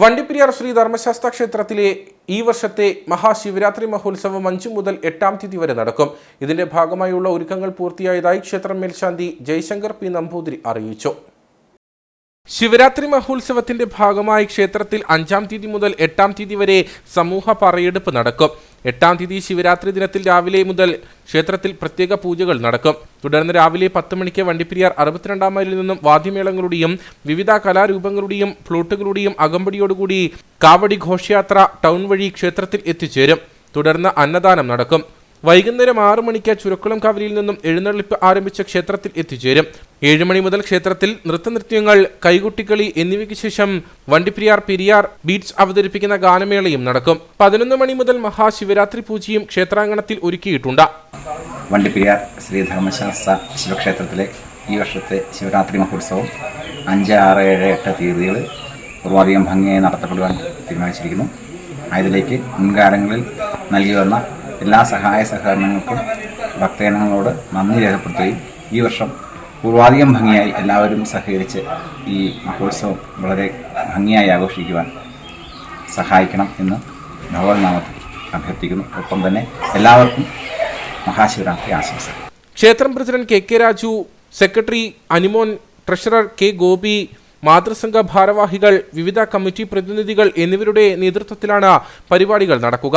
വണ്ടിപ്പെരിയാർ ശ്രീ ധർമ്മശാസ്ത്ര ക്ഷേത്രത്തിലെ ഈ വർഷത്തെ മഹാശിവരാത്രി മഹോത്സവം അഞ്ചു മുതൽ എട്ടാം തീയതി വരെ നടക്കും. ഇതിന്റെ ഭാഗമായുള്ള ഒരുക്കങ്ങൾ പൂർത്തിയായതായി ക്ഷേത്രം മേൽശാന്തി ജയശങ്കർ പി നമ്പൂതിരി അറിയിച്ചു. ശിവരാത്രി മഹോത്സവത്തിന്റെ ഭാഗമായി ക്ഷേത്രത്തിൽ അഞ്ചാം തീയതി മുതൽ എട്ടാം തീയതി വരെ സമൂഹ പറയെടുപ്പ് നടക്കും. എട്ടാം തീയതി ശിവരാത്രി ദിനത്തിൽ രാവിലെ മുതൽ ക്ഷേത്രത്തിൽ പ്രത്യേക പൂജകൾ നടക്കും. തുടർന്ന് രാവിലെ പത്ത് മണിക്ക് വണ്ടിപ്പെരിയാർ അറുപത്തിരണ്ടാം മൈലിൽ നിന്നും വാദ്യമേളങ്ങളുടെയും വിവിധ കലാരൂപങ്ങളുടെയും ഫ്ലൂട്ടുകളുടെയും അകമ്പടിയോടുകൂടി കാവടി ഘോഷയാത്ര ടൗൺ വഴി ക്ഷേത്രത്തിൽ എത്തിച്ചേരും. തുടർന്ന് അന്നദാനം നടക്കും. വൈകുന്നേരം ആറു മണിക്ക് ചുരക്കുളം കവലിയിൽ നിന്നും എഴുന്നള്ളിപ്പ് ആരംഭിച്ച ക്ഷേത്രത്തിൽ എത്തിച്ചേരും. ഏഴു മണി മുതൽ ക്ഷേത്രത്തിൽ നൃത്തനൃത്യങ്ങൾ കൈകുട്ടിക്കളി എന്നിവയ്ക്ക് ശേഷം വണ്ടിപ്പെരിയാർ പെരിയാർ ബീറ്റ്സ് അവതരിപ്പിക്കുന്ന ഗാനമേളയും നടക്കും. പതിനൊന്ന് മണി മുതൽ മഹാശിവരാത്രി പൂജയും ക്ഷേത്രാങ്കണത്തിൽ ഒരുക്കിയിട്ടുണ്ട്. വണ്ടിപ്പെരിയാർ ശ്രീ ധർമ്മശാസ്ത്ര ശിവക്ഷേത്രത്തിലെ ഈ വർഷത്തെ ശിവരാത്രി മഹോത്സവം അഞ്ച് ആറ് ഏഴ് എട്ട് തീയതികൾ പൂർവാധികം ഭംഗിയായി നടത്തപ്പെടുവാൻ തീരുമാനിച്ചിരിക്കുന്നു. അതിലേക്ക് മുൻകാലങ്ങളിൽ നൽകി വന്ന എല്ലാ സഹായ സഹകരണങ്ങൾക്കും ഭക്തജനങ്ങളോട് നന്ദി രേഖപ്പെടുത്തുകയും ഈ വർഷം പൂർവാധികം ഭംഗിയായി എല്ലാവരും സഹകരിച്ച് ഈ മഹോത്സവം വളരെ ഭംഗിയായി ആഘോഷിക്കുവാൻ സഹായിക്കണം എന്ന് ഭഗവത് നാമത്തിൽ അഭ്യർത്ഥിക്കുന്നു. ഒപ്പം തന്നെ എല്ലാവർക്കും മഹാശിവരാത്രി ആശംസകൾ. ക്ഷേത്രം president K K Raju secretary Animon treasurer K Gopi മാതൃസംഘ ഭാരവാഹികൾ വിവിധ കമ്മിറ്റി പ്രതിനിധികൾ എന്നിവരുടെ നേതൃത്വത്തിലാണ് പരിപാടികൾ നടക്കുക.